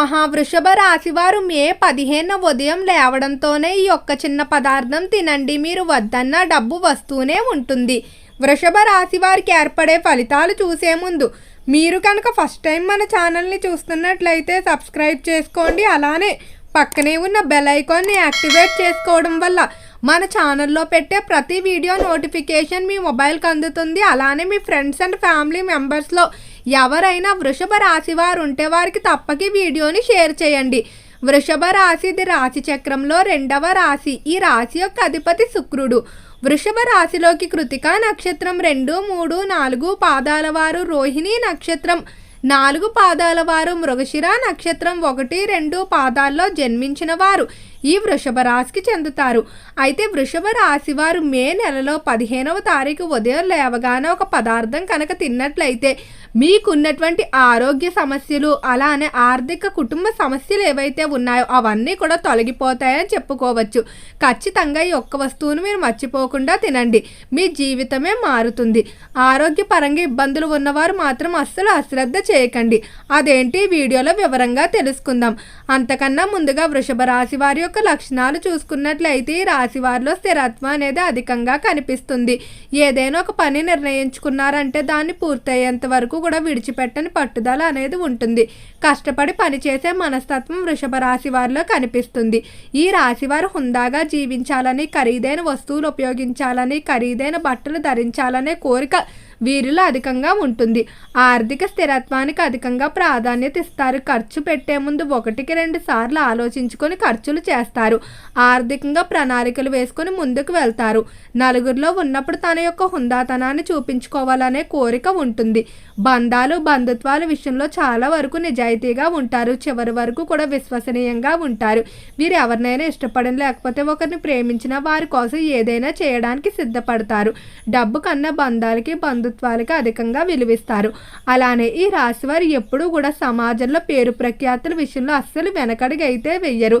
మహావృషభ రాశి వారు మే పదిహేన ఉదయం లేవడంతోనే ఈ ఒక్క చిన్న పదార్థం తినండి మీరు వద్దన్న డబ్బు వస్తూనే ఉంటుంది. వృషభ రాశి వారికి ఏర్పడే ఫలితాలు చూసే ముందు మీరు కనుక ఫస్ట్ టైం మన ఛానల్ని చూస్తున్నట్లయితే సబ్స్క్రైబ్ చేసుకోండి. అలానే పక్కనే ఉన్న బెల్ ఐకాన్ని యాక్టివేట్ చేసుకోవడం వల్ల మన ఛానల్లో పెట్టే ప్రతి వీడియో నోటిఫికేషన్ మీ మొబైల్కి అందుతుంది. అలానే మీ ఫ్రెండ్స్ అండ్ ఫ్యామిలీ మెంబర్స్లో ఎవరైనా వృషభ రాశి వారు ఉంటే వారికి తప్పకి వీడియోని షేర్ చేయండి. వృషభ రాశి ఇది రాశి చక్రంలో రెండవ రాశి. ఈ రాశి యొక్క అధిపతి శుక్రుడు. వృషభ రాశిలోకి కృతికా నక్షత్రం రెండు మూడు నాలుగు పాదాల వారు రోహిణి నక్షత్రం. నాలుగు పాదాల వారు మృగశిర నక్షత్రం ఒకటి రెండు పాదాల్లో జన్మించిన వారు ఈ వృషభ రాశికి చెందుతారు. అయితే వృషభ రాశి వారు మే నెలలో పదిహేనవ తారీఖు ఉదయం లేవగానే ఒక పదార్థం కనుక తిన్నట్లయితే మీకున్నటువంటి ఆరోగ్య సమస్యలు అలానే ఆర్థిక కుటుంబ సమస్యలు ఏవైతే ఉన్నాయో అవన్నీ కూడా తొలగిపోతాయని చెప్పుకోవచ్చు. ఖచ్చితంగా ఈ ఒక్క వస్తువును మీరు మర్చిపోకుండా తినండి. మీ జీవితమే మారుతుంది. ఆరోగ్యపరంగా ఇబ్బందులు ఉన్నవారు మాత్రం అస్సలు అశ్రద్ధ చేయకండి. అదేంటి? వీడియోలో వివరంగా తెలుసుకుందాం. అంతకన్నా ముందుగా వృషభ రాశి వారి యొక్క లక్షణాలు చూసుకున్నట్లయితే ఈ రాశి వారిలో స్థిరత్వం అనేది అధికంగా కనిపిస్తుంది. ఏదైనా ఒక పని నిర్ణయించుకున్నారంటే దాన్ని పూర్తయ్యేంత వరకు కూడా విడిచిపెట్టని పట్టుదల అనేది ఉంటుంది. కష్టపడి పనిచేసే మనస్తత్వం వృషభ రాశి వారిలో కనిపిస్తుంది. ఈ రాశివారు హుందాగా జీవించాలని ఖరీదైన వస్తువులు ఉపయోగించాలని ఖరీదైన బట్టలు ధరించాలనే కోరిక వీరిలో అధికంగా ఉంటుంది. ఆర్థిక స్థిరత్వానికి అధికంగా ప్రాధాన్యత ఇస్తారు. ఖర్చు పెట్టే ముందు ఒకటికి రెండు సార్లు ఆలోచించుకొని ఖర్చులు చేస్తారు. ఆర్థికంగా ప్రణాళికలు వేసుకొని ముందుకు వెళ్తారు. నలుగురిలో ఉన్నప్పుడు తన యొక్క హుందాతనాన్ని చూపించుకోవాలనే కోరిక ఉంటుంది. బంధాలు బంధుత్వాల విషయంలో చాలా వరకు నిజాయితీగా ఉంటారు. చివరి వరకు కూడా విశ్వసనీయంగా ఉంటారు. వీరు ఎవరినైనా ఇష్టపడని లేకపోతే ఒకరిని ప్రేమించిన వారి కోసం ఏదైనా చేయడానికి సిద్ధపడతారు. డబ్బు కన్నా బంధాలకి బంధుత్వాలకి అధికంగా విలువిస్తారు. అలానే ఈ రాశి వారు ఎప్పుడూ కూడా సమాజంలో పేరు ప్రఖ్యాతుల విషయంలో అస్సలు వెనకడిగి అయితే వెయ్యరు.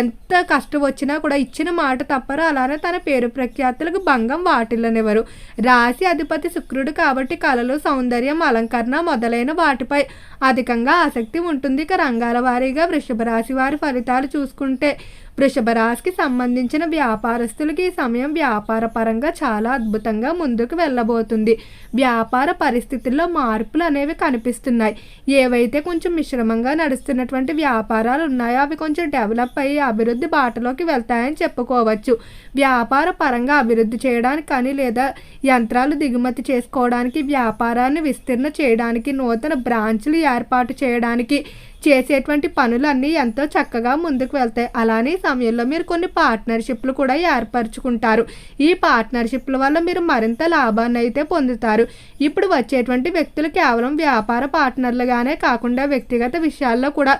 ఎంత కష్టం వచ్చినా కూడా ఇచ్చిన మాట తప్పరు. అలానే తన పేరు ప్రఖ్యాతులకు భంగం వాటిల్లనివ్వరు. రాశి అధిపతి శుక్రుడు కాబట్టి కళలు సౌందర్యం అలంకరణ మొదలైన వాటిపై అధికంగా ఆసక్తి ఉంటుంది. ఇక రంగాల వారీగా వృషభ రాశి వారి ఫలితాలు చూసుకుంటే వృషభ రాశికి సంబంధించిన వ్యాపారస్తులకి ఈ సమయం వ్యాపార పరంగా చాలా అద్భుతంగా ముందుకు వెళ్ళబోతుంది. వ్యాపార పరిస్థితుల్లో మార్పులు అనేవి కనిపిస్తున్నాయి. ఏవైతే కొంచెం మిశ్రమంగా నడుస్తున్నటువంటి వ్యాపారాలు ఉన్నాయో అవి కొంచెం డెవలప్ అయ్యి అభివృద్ధి బాటలోకి వెళ్తాయని చెప్పుకోవచ్చు. వ్యాపార పరంగా అభివృద్ధి చేయడానికి కానీ లేదా యంత్రాలు దిగుమతి చేసుకోవడానికి వ్యాపారాన్ని విస్తీర్ణ చేయడానికి నూతన బ్రాంచ్లు ఏర్పాటు చేయడానికి చేసేటువంటి పనులన్నీ ఎంతో చక్కగా ముందుకు వెళ్తాయి. అలానే సమయంలో మీరు కొన్ని పార్ట్నర్షిప్లు కూడా ఏర్పరచుకుంటారు. ఈ పార్ట్నర్షిప్ల వల్ల మీరు మరింత లాభాన్ని అయితే పొందుతారు. ఇప్పుడు వచ్చేటువంటి వ్యక్తులు కేవలం వ్యాపార పార్ట్నర్లుగానే కాకుండా వ్యక్తిగత విషయాల్లో కూడా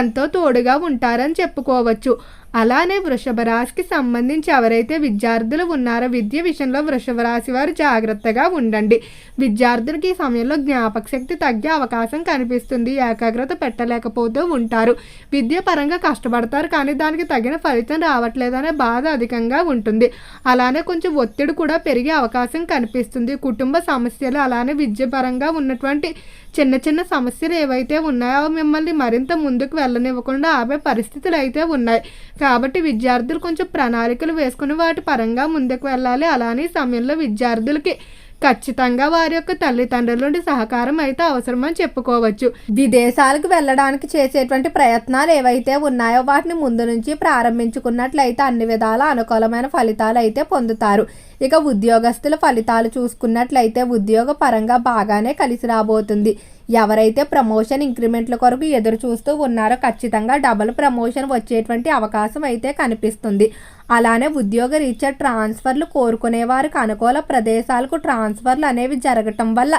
ఎంతో తోడుగా ఉంటారని చెప్పుకోవచ్చు. అలానే వృషభ రాశికి సంబంధించి ఎవరైతే విద్యార్థులు ఉన్నారో విద్య విషయంలో వృషభ రాశి వారు జాగ్రత్తగా ఉండండి. విద్యార్థులకి ఈ సమయంలో జ్ఞాపక శక్తి తగ్గే అవకాశం కనిపిస్తుంది. ఏకాగ్రత పెట్టలేకపోతూ ఉంటారు. విద్య పరంగా కష్టపడతారు కానీ దానికి తగిన ఫలితం రావట్లేదనే బాధ అధికంగా ఉంటుంది. అలానే కొంచెం ఒత్తిడి కూడా పెరిగే అవకాశం కనిపిస్తుంది. కుటుంబ సమస్యలు అలానే విద్య పరంగా ఉన్నటువంటి చిన్న చిన్న సమస్యలు ఏవైతే ఉన్నాయో మిమ్మల్ని మరింత ముందుకు వెళ్ళనివ్వకుండా ఆపే పరిస్థితులు అయితే ఉన్నాయి. కాబట్టి విద్యార్థులు కొంచెం ప్రణాళికలు వేసుకుని వాటి పరంగా ముందుకు వెళ్ళాలి. అలానే సమయంలో విద్యార్థులకి ఖచ్చితంగా వారి యొక్క తల్లిదండ్రుల నుండి సహకారం అయితే అవసరమని చెప్పుకోవచ్చు. విదేశాలకు వెళ్ళడానికి చేసేటువంటి ప్రయత్నాలు ఏవైతే ఉన్నాయో వాటిని ముందు నుంచి ప్రారంభించుకున్నట్లయితే అన్ని విధాల అనుకూలమైన ఫలితాలు అయితే పొందుతారు. ఇక ఉద్యోగస్తుల ఫలితాలు చూసుకున్నట్లయితే ఉద్యోగ పరంగా బాగానే కలిసి రాబోతుంది. ఎవరైతే ప్రమోషన్ ఇంక్రిమెంట్ల కొరకు ఎదురు చూస్తూ ఉన్నారో ఖచ్చితంగా డబుల్ ప్రమోషన్ వచ్చేటువంటి అవకాశం అయితే కనిపిస్తుంది. అలానే ఉద్యోగ రీత్యా ట్రాన్స్ఫర్లు కోరుకునే వారికి అనుకూల ప్రదేశాలకు ట్రాన్స్ఫర్లు అనేవి జరగటం వల్ల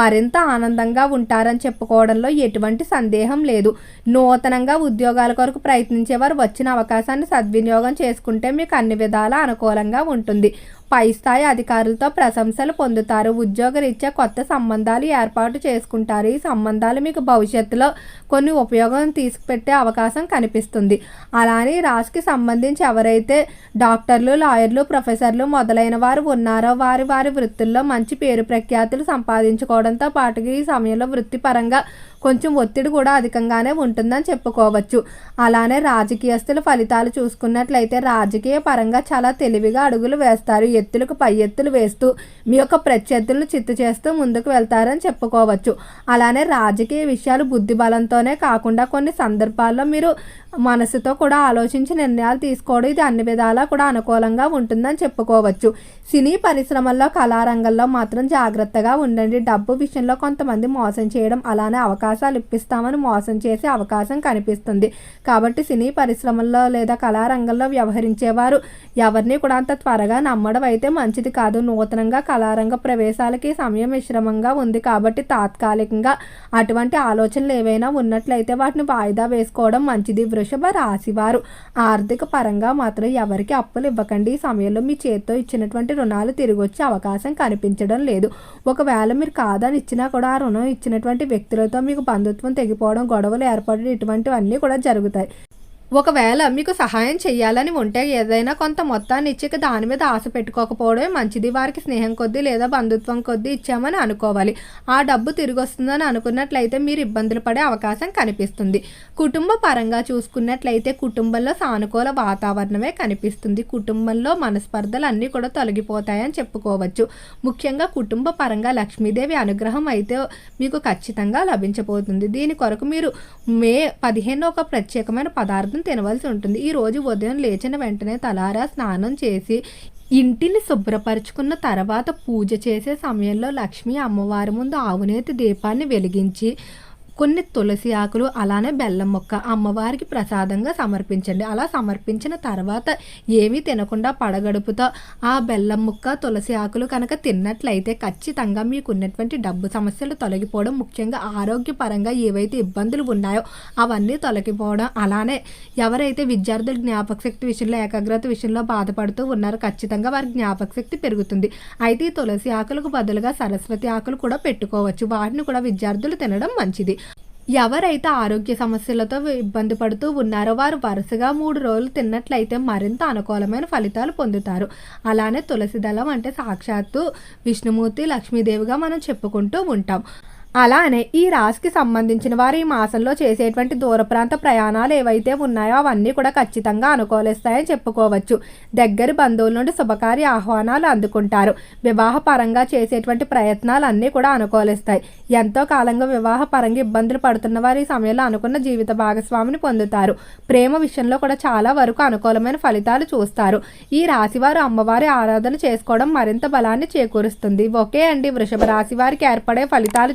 మరింత ఆనందంగా ఉంటారని చెప్పుకోవడంలో ఎటువంటి సందేహం లేదు. నూతనంగా ఉద్యోగాల కొరకు ప్రయత్నించేవారు వచ్చిన అవకాశాన్ని సద్వినియోగం చేసుకుంటే మీకు అన్ని విధాలా అనుకూలంగా ఉంటుంది. పై స్థాయి అధికారులతో ప్రశంసలు పొందుతారు. ఉద్యోగరీత్యా కొత్త సంబంధాలు ఏర్పాటు చేసుకుంటారు. ఈ సంబంధాలు మీకు భవిష్యత్తులో కొన్ని ఉపయోగం తీసుకుపెట్టే అవకాశం కనిపిస్తుంది. అలానే ఈ రాశికి సంబంధించి ఎవరైతే డాక్టర్లు లాయర్లు ప్రొఫెసర్లు మొదలైన వారు ఉన్నారో వారి వారి వృత్తుల్లో మంచి పేరు ప్రఖ్యాతులు సంపాదించుకోవడంతో పాటుగా ఈ సమయంలో వృత్తిపరంగా కొంచెం ఒత్తిడి కూడా అధికంగానే ఉంటుందని చెప్పుకోవచ్చు. అలానే రాజకీయస్తుల ఫలితాలు చూసుకున్నట్లయితే రాజకీయ పరంగా చాలా తెలివిగా అడుగులు వేస్తారు. ఎత్తులకు పై ఎత్తులు వేస్తూ మీ యొక్క ప్రత్యర్థులను చిత్తు చేస్తూ ముందుకు వెళ్తారని చెప్పుకోవచ్చు. అలా అలానే రాజకీయ విషయాలు బుద్ధి బలంతోనే కాకుండా కొన్ని సందర్భాల్లో మీరు మనసుతో కూడా ఆలోచించి నిర్ణయాలు తీసుకోవడం ఇది అన్ని విధాలా కూడా అనుకూలంగా ఉంటుందని చెప్పుకోవచ్చు. సినీ పరిశ్రమల్లో కళారంగంలో మాత్రం జాగ్రత్తగా ఉండండి. డబ్బు విషయంలో కొంతమంది మోసం చేయడం అలానే అవకాశాలు ఇప్పిస్తామని మోసం చేసే అవకాశం కనిపిస్తుంది. కాబట్టి సినీ పరిశ్రమల్లో లేదా కళారంగంలో వ్యవహరించేవారు ఎవరిని కూడా అంత త్వరగా నమ్మడం అయితే మంచిది కాదు. నూతనంగా కళారంగ ప్రవేశాలకి సమయం మిశ్రమంగా ఉంది కాబట్టి తాత్కాలికంగా అటువంటి ఆలోచనలు ఏవైనా ఉన్నట్లయితే వాటిని వాయిదా వేసుకోవడం మంచిది. వృషభ రాశివారు. ఆర్థిక పరంగా మాత్రం ఎవరికి అప్పులు ఇవ్వకండి. ఈ సమయంలో మీ చేత్తో ఇచ్చినటువంటి రుణాలు తిరిగి వచ్చే అవకాశం కనిపించడం లేదు. ఒకవేళ మీరు కాదని ఇచ్చినా కూడా ఆ రుణం ఇచ్చినటువంటి వ్యక్తులతో మీకు బంధుత్వం తెగిపోవడం గొడవలు ఏర్పడడం ఇటువంటివన్నీ కూడా జరుగుతాయి. ఒకవేళ మీకు సహాయం చేయాలని ఉంటే ఏదైనా కొంత మొత్తాన్ని ఇచ్చి దాని మీద ఆశ పెట్టుకోకపోవడమే మంచిది. వారికి స్నేహం కొద్దీ లేదా బంధుత్వం కొద్దీ ఇచ్చామని అనుకోవాలి. ఆ డబ్బు తిరిగి వస్తుందని అనుకున్నట్లయితే మీరు ఇబ్బందులు పడే అవకాశం కనిపిస్తుంది. కుటుంబ పరంగా చూసుకున్నట్లయితే కుటుంబంలో సానుకూల వాతావరణమే కనిపిస్తుంది. కుటుంబంలో మనస్పర్ధలు అన్నీ కూడా తొలగిపోతాయని చెప్పుకోవచ్చు. ముఖ్యంగా కుటుంబ పరంగా లక్ష్మీదేవి అనుగ్రహం అయితే మీకు ఖచ్చితంగా లభించబోతుంది. దీని కొరకు మీరు మే పదిహేను ఒక ప్రత్యేకమైన పదార్థం తినవలసి ఉంటుంది. ఈ రోజు ఉదయం లేచిన వెంటనే తలారా స్నానం చేసి ఇంటిని శుభ్రపరచుకున్న తర్వాత పూజ చేసే సమయంలో లక్ష్మీ అమ్మవారి ముందు ఆవునేతి దీపాన్ని వెలిగించి కొన్ని తులసి ఆకులు అలానే బెల్లం మొక్క అమ్మవారికి ప్రసాదంగా సమర్పించండి. అలా సమర్పించిన తర్వాత ఏమీ తినకుండా పడగడుపుతో ఆ బెల్లం ముక్క తులసి ఆకులు కనుక తిన్నట్లయితే ఖచ్చితంగా మీకు ఉన్నటువంటి డబ్బు సమస్యలు తొలగిపోవడం ముఖ్యంగా ఆరోగ్యపరంగా ఏవైతే ఇబ్బందులు ఉన్నాయో అవన్నీ తొలగిపోవడం అలానే ఎవరైతే విద్యార్థుల జ్ఞాపక శక్తి విషయంలో ఏకాగ్రత విషయంలో బాధపడుతూ ఉన్నారో ఖచ్చితంగా వారి జ్ఞాపక శక్తి పెరుగుతుంది. అయితే ఈ తులసి ఆకులకు బదులుగా సరస్వతి ఆకులు కూడా పెట్టుకోవచ్చు. వాటిని కూడా విద్యార్థులు తినడం మంచిది. ఎవరైతే ఆరోగ్య సమస్యలతో ఇబ్బంది పడుతూ ఉన్నారో వారు వరుసగా మూడు రోజులు తిన్నట్లయితే మరింత అనుకూలమైన ఫలితాలు పొందుతారు. అలానే తులసి దళం అంటే సాక్షాత్తు విష్ణుమూర్తి లక్ష్మీదేవిగా మనం చెప్పుకుంటూ ఉంటాం. అలానే ఈ రాశికి సంబంధించిన వారు ఈ మాసంలో చేసేటువంటి దూర ప్రాంత ప్రయాణాలు ఏవైతే ఉన్నాయో అవన్నీ కూడా ఖచ్చితంగా అనుకూలిస్తాయని చెప్పుకోవచ్చు. దగ్గరి బంధువుల నుండి శుభకార్య ఆహ్వానాలు అందుకుంటారు. వివాహ పరంగా చేసేటువంటి ప్రయత్నాలు అన్నీ కూడా అనుకూలిస్తాయి. ఎంతో కాలంగా వివాహ పరంగా ఇబ్బందులు పడుతున్న వారు ఈ సమయంలో అనుకున్న జీవిత భాగస్వామిని పొందుతారు. ప్రేమ విషయంలో కూడా చాలా వరకు అనుకూలమైన ఫలితాలు చూస్తారు. ఈ రాశివారు అమ్మవారి ఆరాధన చేసుకోవడం మరింత బలాన్ని చేకూరుస్తుంది. ఓకే అండి వృషభ రాశి వారికి ఏర్పడే ఫలితాలు